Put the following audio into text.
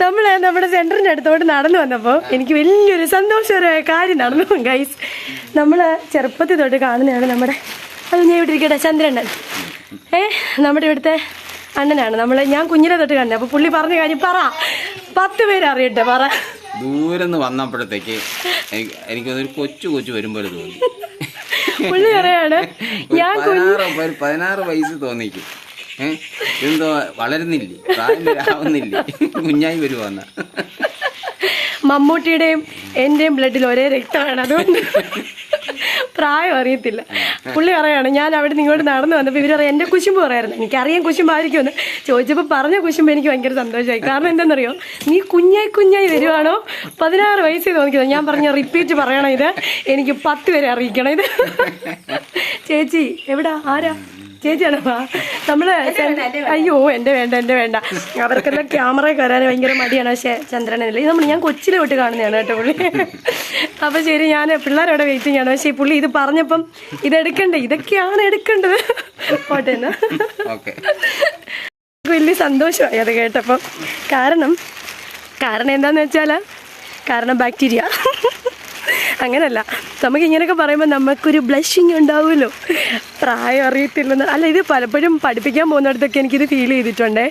നമ്മൾ നമ്മുടെ സെന്ററിന്റെ അടുത്തോട്ട് നടന്നു വന്നപ്പോൾ എനിക്ക് വലിയൊരു സന്തോഷകരമായ കാര്യം നടന്നു ഗൈസ് നമ്മൾ ചെറുപ്പത്തിൽ തൊട്ട് കാണുന്നതാണ് നമ്മുടെ അത് ഞാൻ ഇവിടെ ഇരിക്കട്ടെ ചന്ദ്രണ്ണൻ. ഏ നമ്മുടെ ഇവിടുത്തെ അണ്ണനാണ്. നമ്മൾ ഞാൻ കുഞ്ഞിനെ തൊട്ട് കണ്ടത് അപ്പോൾ പുള്ളി പറഞ്ഞ കാര്യം പറ. പത്ത് പേര് അറിയട്ടെ പറ. ദൂരെ നിന്ന് വന്നപ്പോഴത്തേക്ക് എനിക്ക് എനിക്കൊരു കൊച്ചു കൊച്ചു വരുമ്പോൾ തോന്നി. പുള്ളി പറയാണ് ഞാൻ പതിനാറ് വയസ്സ് തോന്നിക്കും. ഏഹ് എന്തോ വളരുന്നില്ലേ? പ്രായമാവുന്നില്ലേ കുഞ്ഞായി വരുവാന്ന. മമ്മൂട്ടിയുടെയും എന്റെയും ബ്ലഡിൽ ഒരേ രക്തമാണ്. അതുകൊണ്ട് പ്രായം അറിയത്തില്ല. പുള്ളി പറയാണ് ഞാൻ അവിടെ നിങ്ങോട്ട് നടന്നു വന്നപ്പോൾ ഇവർ പറയാം എന്റെ കുശുമ്പ് പറയായിരുന്നു. എനിക്കറിയാം കുശുമ്പായിരിക്കുമെന്ന്. ചോദിച്ചപ്പോൾ പറഞ്ഞ കുശുമ്പ് എനിക്ക് ഭയങ്കര സന്തോഷമായി. കാരണം എന്താണെന്നറിയോ നീ കുഞ്ഞായി കുഞ്ഞായി വരുവാണോ? പതിനാറ് വയസ്സിൽ തോന്നിക്കുന്നത് ഞാൻ പറഞ്ഞ റിപ്പീറ്റ് പറയണം ഇത്? എനിക്ക് പത്ത് വരെ അറിയിക്കണം ഇത്? ചേച്ചി എവിടാ? ആരാ? ചേച്ചിയാണോ. നമ്മൾ അയ്യോ എന്റെ വേണ്ട എന്റെ വേണ്ട. അവർക്കെല്ലാം ക്യാമറ കയറാൻ ഭയങ്കര മടിയാണ്. പക്ഷെ ചന്ദ്രനല്ലേ? നമ്മൾ ഞാൻ കൊച്ചിലെ തൊട്ട് കാണുന്നതാണ് കേട്ടോ പുള്ളി. അപ്പൊ ശരി ഞാൻ പിള്ളേരവിടെ വെയിറ്റിംഗ് ആണ്. പക്ഷെ ഈ പുള്ളി ഇത് പറഞ്ഞപ്പം ഇത് എടുക്കണ്ടേ? ഇതൊക്കെയാണ് എടുക്കേണ്ടത്. പോട്ടെ എന്നാ. വലിയ സന്തോഷമായി അത് കേട്ടപ്പം. കാരണം കാരണം എന്താന്ന് വെച്ചാൽ കാരണം ബാക്ടീരിയ അങ്ങനല്ല. നമുക്ക് ഇങ്ങനെയൊക്കെ പറയുമ്പോൾ നമുക്കൊരു ബ്ലഷിങ് ഉണ്ടാവുമല്ലോ. പ്രായം അറിയത്തില്ലെന്ന് അല്ല ഇത് പലപ്പോഴും പഠിപ്പിക്കാൻ പോകുന്നിടത്തൊക്കെ എനിക്കിത് ഫീൽ ചെയ്തിട്ടുണ്ടേ.